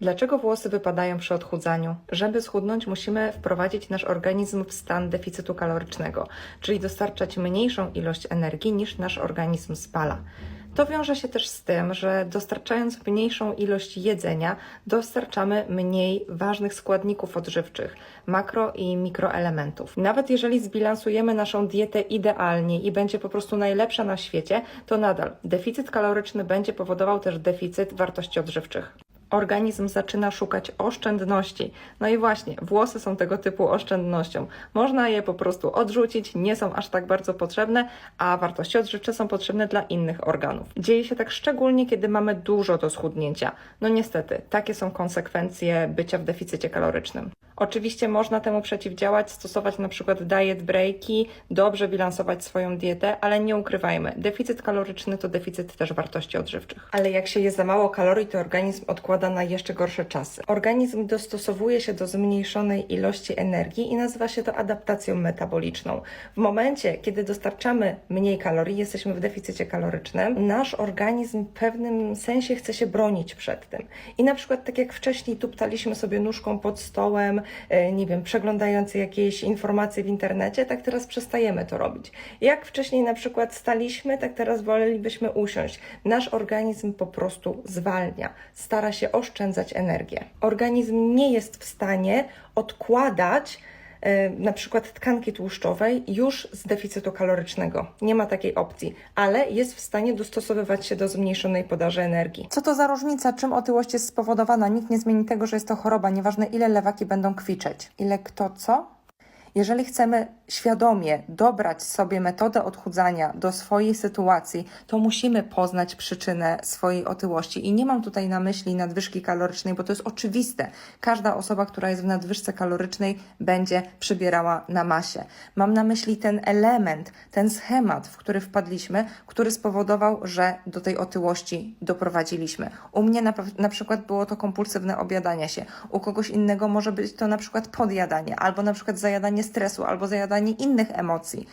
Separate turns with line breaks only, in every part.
Dlaczego włosy wypadają przy odchudzaniu? Żeby schudnąć, musimy wprowadzić nasz organizm w stan deficytu kalorycznego, czyli dostarczać mniejszą ilość energii niż nasz organizm spala. To wiąże się też z tym, że dostarczając mniejszą ilość jedzenia, dostarczamy mniej ważnych składników odżywczych, makro i mikroelementów. Nawet jeżeli zbilansujemy naszą dietę idealnie i będzie po prostu najlepsza na świecie, to nadal deficyt kaloryczny będzie powodował też deficyt wartości odżywczych organizm zaczyna szukać oszczędności. No i właśnie, włosy są tego typu oszczędnością. Można je po prostu odrzucić, nie są aż tak bardzo potrzebne, a wartości odżywcze są potrzebne dla innych organów. Dzieje się tak szczególnie, kiedy mamy dużo do schudnięcia. No niestety, takie są konsekwencje bycia w deficycie kalorycznym. Oczywiście można temu przeciwdziałać, stosować na przykład diet breaki, dobrze bilansować swoją dietę, ale nie ukrywajmy, deficyt kaloryczny to deficyt też wartości odżywczych. Ale jak się je za mało kalorii, to organizm odkłada na jeszcze gorsze czasy. Organizm dostosowuje się do zmniejszonej ilości energii i nazywa się to adaptacją metaboliczną. W momencie, kiedy dostarczamy mniej kalorii, jesteśmy w deficycie kalorycznym, nasz organizm w pewnym sensie chce się bronić przed tym. I na przykład tak jak wcześniej tuptaliśmy sobie nóżką pod stołem, e, nie wiem, przeglądając jakieś informacje w internecie, tak teraz przestajemy to robić. Jak wcześniej na przykład staliśmy, tak teraz wolelibyśmy usiąść. Nasz organizm po prostu zwalnia, stara się oszczędzać energię. Organizm nie jest w stanie odkładać e, na przykład tkanki tłuszczowej już z deficytu kalorycznego. Nie ma takiej opcji, ale jest w stanie dostosowywać się do zmniejszonej podaży energii. Co to za różnica? Czym otyłość jest spowodowana? Nikt nie zmieni tego, że jest to choroba, nieważne ile lewaki będą kwiczeć. Ile kto co? Jeżeli chcemy świadomie dobrać sobie metodę odchudzania do swojej sytuacji, to musimy poznać przyczynę swojej otyłości. I nie mam tutaj na myśli nadwyżki kalorycznej, bo to jest oczywiste. Każda osoba, która jest w nadwyżce kalorycznej, będzie przybierała na masie. Mam na myśli ten element, ten schemat, w który wpadliśmy, który spowodował, że do tej otyłości doprowadziliśmy. U mnie na, na przykład było to kompulsywne objadanie się, u kogoś innego może być to na przykład podjadanie, albo na przykład zajadanie stresu, albo zajadanie innych emocji.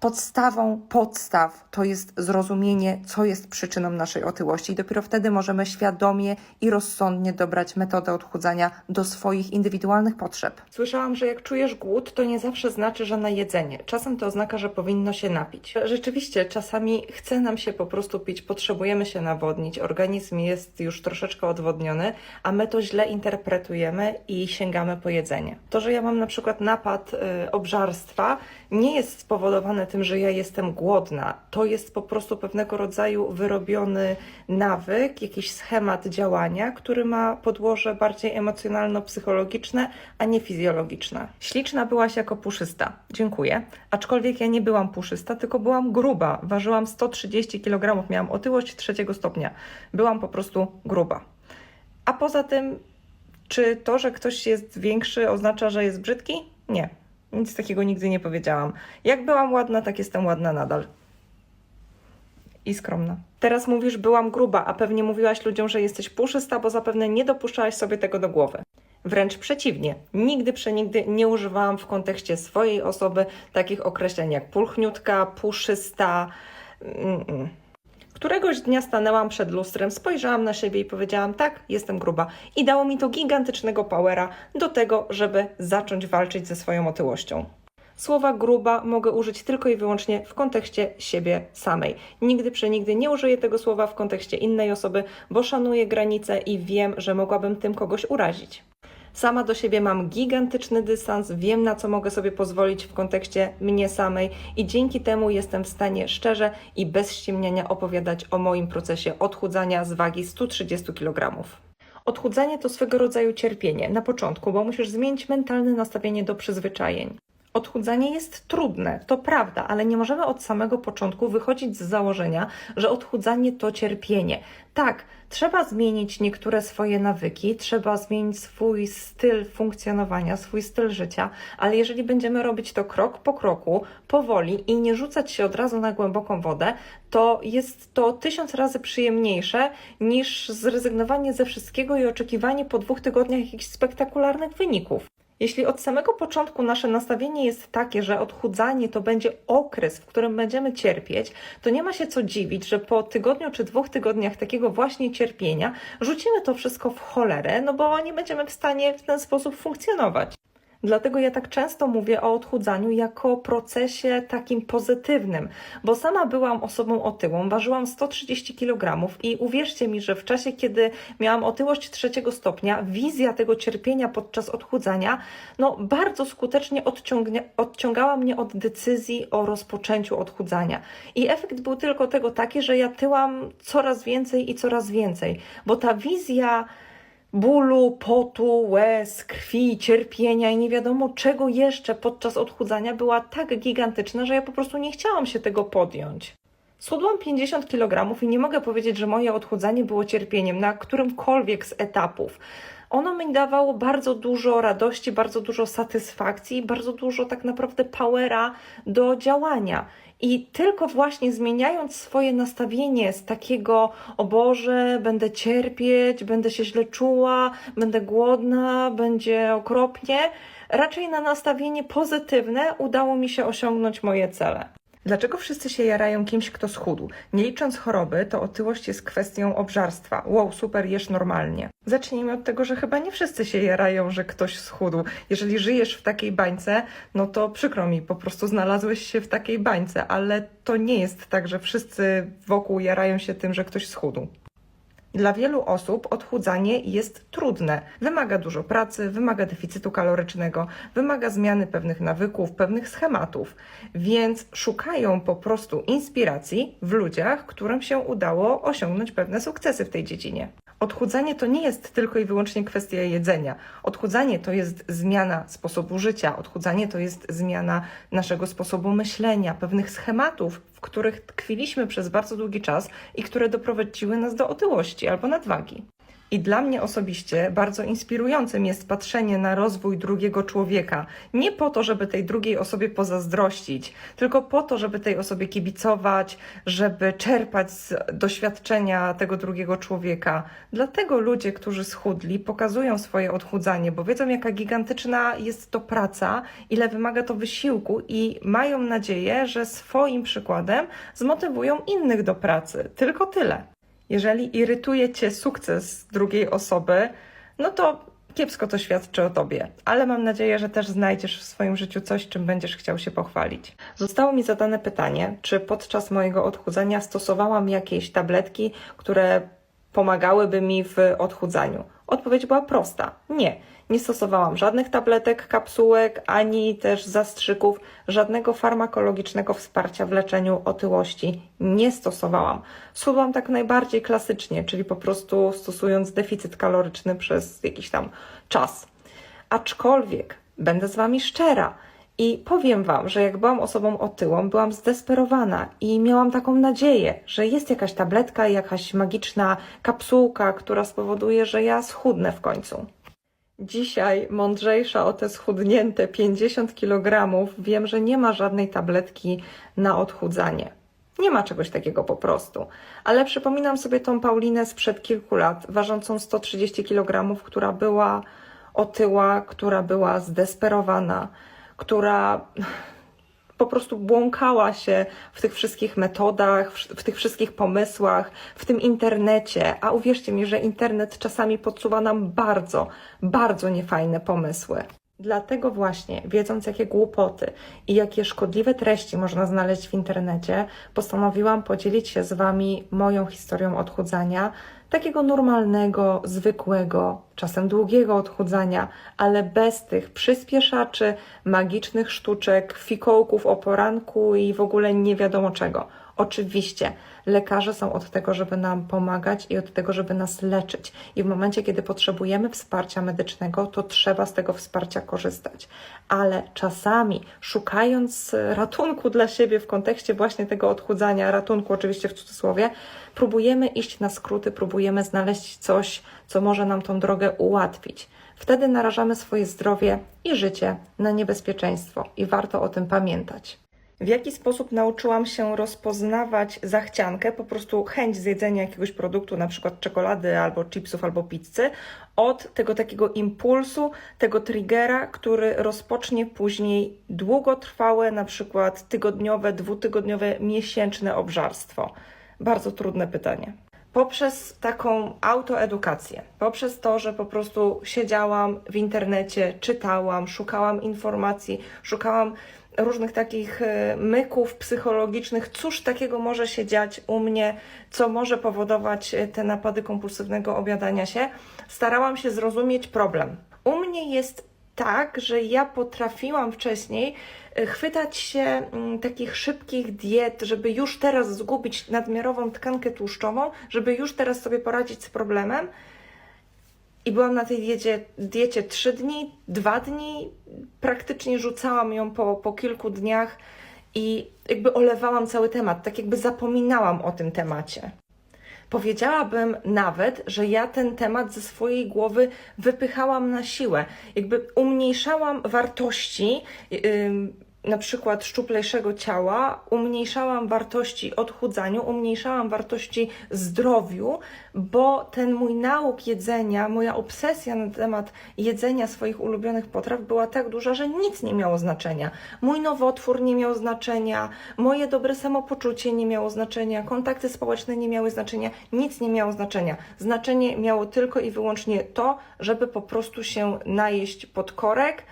Podstawą podstaw to jest zrozumienie, co jest przyczyną naszej otyłości, i dopiero wtedy możemy świadomie i rozsądnie dobrać metodę odchudzania do swoich indywidualnych potrzeb. Słyszałam, że jak czujesz głód, to nie zawsze znaczy, że na jedzenie. Czasem to oznacza, że powinno się napić. Rzeczywiście, czasami chce nam się po prostu pić, potrzebujemy się nawodnić, organizm jest już troszeczkę odwodniony, a my to źle interpretujemy i sięgamy po jedzenie. To, że ja mam na przykład napad y, obżarstwa, nie jest spowodowane tym, że ja jestem głodna. To jest po prostu pewnego rodzaju wyrobiony nawyk, jakiś schemat działania, który ma podłoże bardziej emocjonalno-psychologiczne, a nie fizjologiczne. Śliczna byłaś jako puszysta. Dziękuję. Aczkolwiek ja nie byłam puszysta, tylko byłam gruba. Ważyłam 130 kg, miałam otyłość trzeciego stopnia. Byłam po prostu gruba. A poza tym, czy to, że ktoś jest większy, oznacza, że jest brzydki? Nie. Nic takiego nigdy nie powiedziałam. Jak byłam ładna, tak jestem ładna nadal. I skromna. Teraz mówisz, byłam gruba, a pewnie mówiłaś ludziom, że jesteś puszysta, bo zapewne nie dopuszczałaś sobie tego do głowy. Wręcz przeciwnie, nigdy przenigdy nie używałam w kontekście swojej osoby takich określeń jak pulchniutka, puszysta. Mm-mm. Któregoś dnia stanęłam przed lustrem, spojrzałam na siebie i powiedziałam: Tak, jestem gruba. I dało mi to gigantycznego powera do tego, żeby zacząć walczyć ze swoją otyłością. Słowa gruba mogę użyć tylko i wyłącznie w kontekście siebie samej. Nigdy przenigdy nie użyję tego słowa w kontekście innej osoby, bo szanuję granice i wiem, że mogłabym tym kogoś urazić. Sama do siebie mam gigantyczny dystans, wiem na co mogę sobie pozwolić w kontekście mnie samej i dzięki temu jestem w stanie szczerze i bez ściemniania opowiadać o moim procesie odchudzania z wagi 130 kg. Odchudzanie to swego rodzaju cierpienie na początku, bo musisz zmienić mentalne nastawienie do przyzwyczajeń. Odchudzanie jest trudne, to prawda, ale nie możemy od samego początku wychodzić z założenia, że odchudzanie to cierpienie. Tak, trzeba zmienić niektóre swoje nawyki, trzeba zmienić swój styl funkcjonowania, swój styl życia, ale jeżeli będziemy robić to krok po kroku, powoli i nie rzucać się od razu na głęboką wodę, to jest to tysiąc razy przyjemniejsze niż zrezygnowanie ze wszystkiego i oczekiwanie po dwóch tygodniach jakichś spektakularnych wyników. Jeśli od samego początku nasze nastawienie jest takie, że odchudzanie to będzie okres, w którym będziemy cierpieć, to nie ma się co dziwić, że po tygodniu czy dwóch tygodniach takiego właśnie cierpienia rzucimy to wszystko w cholerę, no bo nie będziemy w stanie w ten sposób funkcjonować. Dlatego ja tak często mówię o odchudzaniu jako procesie takim pozytywnym, bo sama byłam osobą otyłą, ważyłam 130 kg i uwierzcie mi, że w czasie, kiedy miałam otyłość trzeciego stopnia, wizja tego cierpienia podczas odchudzania, no bardzo skutecznie odciągała mnie od decyzji o rozpoczęciu odchudzania. I efekt był tylko tego taki, że ja tyłam coraz więcej i coraz więcej, bo ta wizja bólu, potu, łez, krwi, cierpienia i nie wiadomo czego jeszcze podczas odchudzania była tak gigantyczna, że ja po prostu nie chciałam się tego podjąć. Schudłam 50 kg i nie mogę powiedzieć, że moje odchudzanie było cierpieniem na którymkolwiek z etapów. Ono mi dawało bardzo dużo radości, bardzo dużo satysfakcji, bardzo dużo tak naprawdę powera do działania. I tylko właśnie zmieniając swoje nastawienie z takiego, o Boże, będę cierpieć, będę się źle czuła, będę głodna, będzie okropnie, raczej na nastawienie pozytywne udało mi się osiągnąć moje cele. Dlaczego wszyscy się jarają kimś, kto schudł? Nie licząc choroby, to otyłość jest kwestią obżarstwa. Wow, super, jesz normalnie. Zacznijmy od tego, że chyba nie wszyscy się jarają, że ktoś schudł. Jeżeli żyjesz w takiej bańce, no to przykro mi, po prostu znalazłeś się w takiej bańce, ale to nie jest tak, że wszyscy wokół jarają się tym, że ktoś schudł. Dla wielu osób odchudzanie jest trudne. Wymaga dużo pracy, wymaga deficytu kalorycznego, wymaga zmiany pewnych nawyków, pewnych schematów, więc szukają po prostu inspiracji w ludziach, którym się udało osiągnąć pewne sukcesy w tej dziedzinie. Odchudzanie to nie jest tylko i wyłącznie kwestia jedzenia. Odchudzanie to jest zmiana sposobu życia, odchudzanie to jest zmiana naszego sposobu myślenia, pewnych schematów, w których tkwiliśmy przez bardzo długi czas i które doprowadziły nas do otyłości albo nadwagi. I dla mnie osobiście bardzo inspirującym jest patrzenie na rozwój drugiego człowieka. Nie po to, żeby tej drugiej osobie pozazdrościć, tylko po to, żeby tej osobie kibicować, żeby czerpać z doświadczenia tego drugiego człowieka. Dlatego ludzie, którzy schudli, pokazują swoje odchudzanie, bo wiedzą, jaka gigantyczna jest to praca, ile wymaga to wysiłku i mają nadzieję, że swoim przykładem zmotywują innych do pracy. Tylko tyle. Jeżeli irytuje cię sukces drugiej osoby, no to kiepsko to świadczy o tobie, ale mam nadzieję, że też znajdziesz w swoim życiu coś, czym będziesz chciał się pochwalić. Zostało mi zadane pytanie, czy podczas mojego odchudzania stosowałam jakieś tabletki, które pomagałyby mi w odchudzaniu. Odpowiedź była prosta: nie. Nie stosowałam żadnych tabletek, kapsułek, ani też zastrzyków, żadnego farmakologicznego wsparcia w leczeniu otyłości nie stosowałam. Schudłam tak najbardziej klasycznie, czyli po prostu stosując deficyt kaloryczny przez jakiś tam czas. Aczkolwiek będę z Wami szczera. I powiem Wam, że jak byłam osobą otyłą, byłam zdesperowana i miałam taką nadzieję, że jest jakaś tabletka, jakaś magiczna kapsułka, która spowoduje, że ja schudnę w końcu. Dzisiaj, mądrzejsza o te schudnięte 50 kg, wiem, że nie ma żadnej tabletki na odchudzanie. Nie ma czegoś takiego po prostu. Ale przypominam sobie tą Paulinę sprzed kilku lat, ważącą 130 kg, która była otyła, która była zdesperowana, która po prostu błąkała się w tych wszystkich metodach, w, tych wszystkich pomysłach, w tym internecie. A uwierzcie mi, że internet czasami podsuwa nam bardzo, bardzo niefajne pomysły. Dlatego właśnie, wiedząc jakie głupoty i jakie szkodliwe treści można znaleźć w internecie, postanowiłam podzielić się z Wami moją historią odchudzania, takiego normalnego, zwykłego, czasem długiego odchudzania, ale bez tych przyspieszaczy, magicznych sztuczek, fikołków o poranku i w ogóle nie wiadomo czego. Oczywiście lekarze są od tego, żeby nam pomagać i od tego, żeby nas leczyć. I w momencie, kiedy potrzebujemy wsparcia medycznego, to trzeba z tego wsparcia korzystać. Ale czasami, szukając ratunku dla siebie w kontekście właśnie tego odchudzania, ratunku oczywiście w cudzysłowie, próbujemy iść na skróty, próbujemy znaleźć coś, co może nam tą drogę ułatwić. Wtedy narażamy swoje zdrowie i życie na niebezpieczeństwo i warto o tym pamiętać. W jaki sposób nauczyłam się rozpoznawać zachciankę, po prostu chęć zjedzenia jakiegoś produktu, na przykład czekolady albo chipsów albo pizzy, od tego takiego impulsu, tego triggera, który rozpocznie później długotrwałe, na przykład tygodniowe, dwutygodniowe, miesięczne obżarstwo? Bardzo trudne pytanie poprzez taką autoedukację, poprzez to, że po prostu siedziałam w internecie, czytałam, szukałam informacji, szukałam różnych takich e, myków psychologicznych, cóż takiego może się dziać u mnie, co może powodować e, te napady kompulsywnego obiadania się, starałam się zrozumieć problem. U mnie jest tak, że ja potrafiłam wcześniej e, chwytać się mm, takich szybkich diet, żeby już teraz zgubić nadmiarową tkankę tłuszczową, żeby już teraz sobie poradzić z problemem. I byłam na tej diecie, diecie 3 dni, 2 dni, praktycznie rzucałam ją po, po kilku dniach i jakby olewałam cały temat, tak jakby zapominałam o tym temacie. Powiedziałabym nawet, że ja ten temat ze swojej głowy wypychałam na siłę, jakby umniejszałam wartości. Yy, na przykład szczuplejszego ciała, umniejszałam wartości odchudzaniu, umniejszałam wartości zdrowiu, bo ten mój nauk jedzenia, moja obsesja na temat jedzenia swoich ulubionych potraw była tak duża, że nic nie miało znaczenia. Mój nowotwór nie miał znaczenia, moje dobre samopoczucie nie miało znaczenia, kontakty społeczne nie miały znaczenia, nic nie miało znaczenia. Znaczenie miało tylko i wyłącznie to, żeby po prostu się najeść pod korek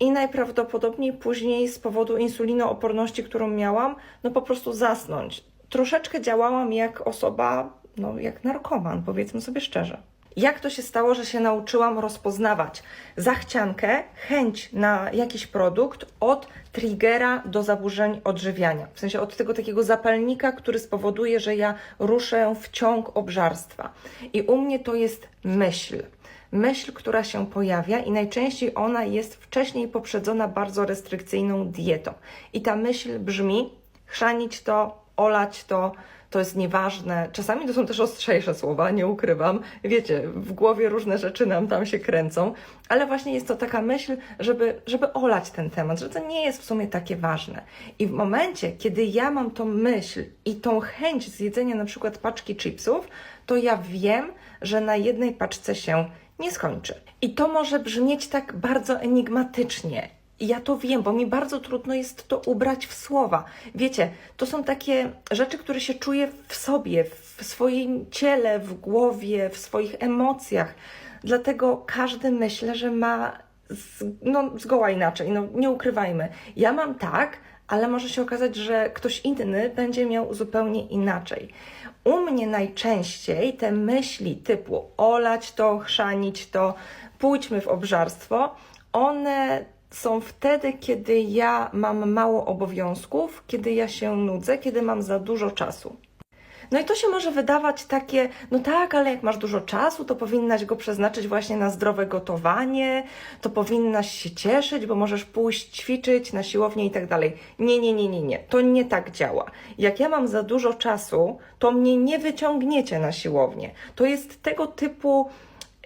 i najprawdopodobniej później z powodu insulinooporności, którą miałam, no po prostu zasnąć. Troszeczkę działałam jak osoba, no jak narkoman, powiedzmy sobie szczerze. Jak to się stało, że się nauczyłam rozpoznawać zachciankę, chęć na jakiś produkt od triggera do zaburzeń odżywiania? W sensie od tego takiego zapalnika, który spowoduje, że ja ruszę w ciąg obżarstwa. I u mnie to jest myśl myśl, która się pojawia i najczęściej ona jest wcześniej poprzedzona bardzo restrykcyjną dietą. I ta myśl brzmi: chrzanić to, olać to, to jest nieważne. Czasami to są też ostrzejsze słowa, nie ukrywam. Wiecie, w głowie różne rzeczy nam tam się kręcą, ale właśnie jest to taka myśl, żeby, żeby olać ten temat, że to nie jest w sumie takie ważne. I w momencie, kiedy ja mam tą myśl i tą chęć zjedzenia na przykład paczki chipsów, to ja wiem, że na jednej paczce się nie skończy. I to może brzmieć tak bardzo enigmatycznie. Ja to wiem, bo mi bardzo trudno jest to ubrać w słowa. Wiecie, to są takie rzeczy, które się czuję w sobie, w swoim ciele, w głowie, w swoich emocjach. Dlatego każdy myślę, że ma z, no, zgoła inaczej. No, nie ukrywajmy. Ja mam tak, ale może się okazać, że ktoś inny będzie miał zupełnie inaczej. U mnie najczęściej te myśli typu olać to, chrzanić to, pójdźmy w obżarstwo, one są wtedy, kiedy ja mam mało obowiązków, kiedy ja się nudzę, kiedy mam za dużo czasu. No i to się może wydawać takie, no tak, ale jak masz dużo czasu, to powinnaś go przeznaczyć właśnie na zdrowe gotowanie, to powinnaś się cieszyć, bo możesz pójść ćwiczyć na siłownię i tak dalej. Nie, nie, nie, nie, nie. To nie tak działa. Jak ja mam za dużo czasu, to mnie nie wyciągniecie na siłownię. To jest tego typu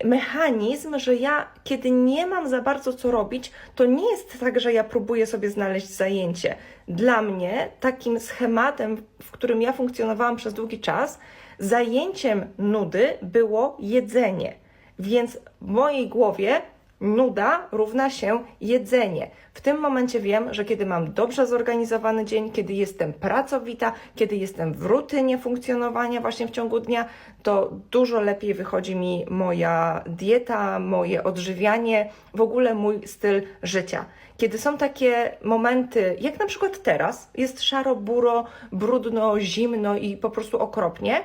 mechanizm, że ja, kiedy nie mam za bardzo co robić, to nie jest tak, że ja próbuję sobie znaleźć zajęcie. Dla mnie takim schematem, w którym ja funkcjonowałam przez długi czas, zajęciem nudy było jedzenie. Więc w mojej głowie nuda równa się jedzenie. W tym momencie wiem, że kiedy mam dobrze zorganizowany dzień, kiedy jestem pracowita, kiedy jestem w rutynie funkcjonowania właśnie w ciągu dnia, to dużo lepiej wychodzi mi moja dieta, moje odżywianie, w ogóle mój styl życia. Kiedy są takie momenty, jak na przykład teraz, jest szaro, buro, brudno, zimno i po prostu okropnie,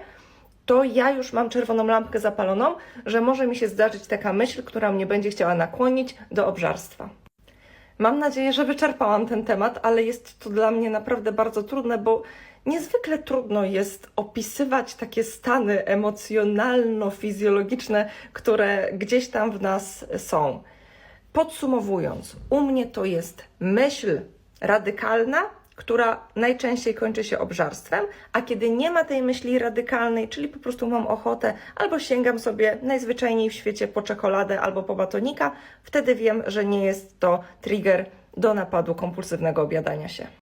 to ja już mam czerwoną lampkę zapaloną, że może mi się zdarzyć taka myśl, która mnie będzie chciała nakłonić do obżarstwa. Mam nadzieję, że wyczerpałam ten temat, ale jest to dla mnie naprawdę bardzo trudne, bo niezwykle trudno jest opisywać takie stany emocjonalno-fizjologiczne, które gdzieś tam w nas są. Podsumowując, u mnie to jest myśl radykalna, która najczęściej kończy się obżarstwem, a kiedy nie ma tej myśli radykalnej, czyli po prostu mam ochotę albo sięgam sobie najzwyczajniej w świecie po czekoladę albo po batonika, wtedy wiem, że nie jest to trigger do napadu kompulsywnego obiadania się.